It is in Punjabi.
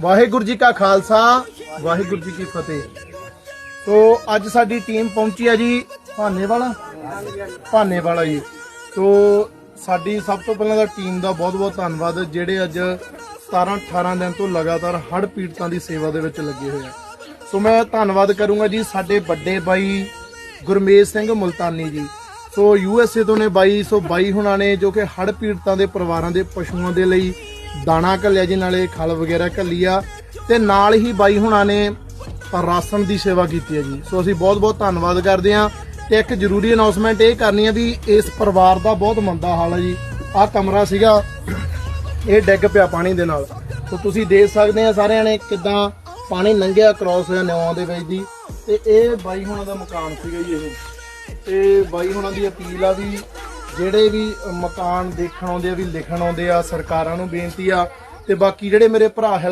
ਵਾਹਿਗੁਰੂ ਜੀ ਕਾ ਖਾਲਸਾ, ਵਾਹਿਗੁਰੂ ਜੀ ਕੀ ਫਤਿਹ। ਤੋ, ਅੱਜ ਸਾਡੀ ਟੀਮ ਪਹੁੰਚੀ ਹੈ ਜੀ ਭਾਨੇ ਵਾਲਾ। ਭਾਨੇ ਵਾਲਾ ਜੀ। ਤੋ, ਸਾਡੀ ਸਭ ਤੋਂ ਪਹਿਲਾਂ ਤਾਂ ਟੀਮ ਦਾ ਬਹੁਤ-ਬਹੁਤ ਧੰਨਵਾਦ, ਜਿਹੜੇ ਅੱਜ 17-18 ਦਿਨ ਤੋਂ ਲਗਾਤਾਰ ਹੜ੍ਹ ਪੀੜਤਾਂ ਦੀ ਸੇਵਾ ਦੇ ਵਿੱਚ ਲੱਗੇ ਹੋਏ ਆ। ਸੋ, ਮੈਂ ਧੰਨਵਾਦ ਕਰੂੰਗਾ ਜੀ ਸਾਡੇ ਵੱਡੇ ਬਾਈ ਗੁਰਮੇਜ ਸਿੰਘ ਮੁਲਤਾਨੀ ਜੀ। ਸੋ, ਯੂ ਐਸ ਏ ਤੋਂ ਨੇ ਬਾਈ, ਸੋ ਬਾਈ ਹੁਣਾਂ ਨੇ ਜੋ ਕਿ ਹੜ੍ਹ ਪੀੜਤਾਂ ਦੇ ਪਰਿਵਾਰਾਂ ਦੇ ਪਸ਼ੂਆਂ ਦੇ ਲਈ ਦਾਣਾ ਘੱਲਿਆ ਜੀ, ਨਾਲੇ ਖਲ ਵਗੈਰਾ ਘੱਲੀ ਆ ਤੇ ਨਾਲ ਹੀ ਬਾਈ ਹੁਣਾਂ ਨੇ ਰਾਸ਼ਨ ਦੀ ਸੇਵਾ ਕੀਤੀ ਹੈ ਜੀ। ਸੋ ਅਸੀਂ ਬਹੁਤ ਬਹੁਤ ਧੰਨਵਾਦ ਕਰਦੇ ਹਾਂ ਤੇ ਇੱਕ ਜ਼ਰੂਰੀ ਅਨਾਉਂਸਮੈਂਟ ਇਹ ਕਰਨੀ ਹੈ ਵੀ ਇਸ ਪਰਿਵਾਰ ਦਾ ਬਹੁਤ ਮੰਦਾ ਹਾਲ ਹੈ ਜੀ। ਆਹ ਕਮਰਾ ਸੀਗਾ, ਇਹ ਡਿੱਗ ਪਿਆ ਪਾਣੀ ਦੇ ਨਾਲ। ਸੋ ਤੁਸੀਂ ਦੇਖ ਸਕਦੇ ਆ ਸਾਰਿਆਂ ਨੇ ਕਿਦਾਂ ਪਾਣੀ ਲੰਘਿਆ ਕ੍ਰਾਸ ਹੋਇਆ ਨਿਉਆਂ ਦੇ ਵਿੱਚ ਦੀ ਤੇ ਇਹ ਬਾਈ ਹੁਣਾਂ ਦਾ ਮਕਾਨ ਸੀਗਾ ਜੀ ਇਹ। ਤੇ ਬਾਈ ਹੁਣਾਂ ਦੀ ਅਪੀਲ ਆ ਵੀ ਜਿਹੜੇ ਵੀ ਮਕਾਨ ਦੇਖਣ ਆਉਂਦੇ ਆ, ਵੀ ਲਿਖਣ ਆਉਂਦੇ ਆ, ਸਰਕਾਰਾਂ ਨੂੰ ਬੇਨਤੀ ਆ, ਤੇ ਬਾਕੀ ਜਿਹੜੇ ਮੇਰੇ ਭਰਾ ਹੈ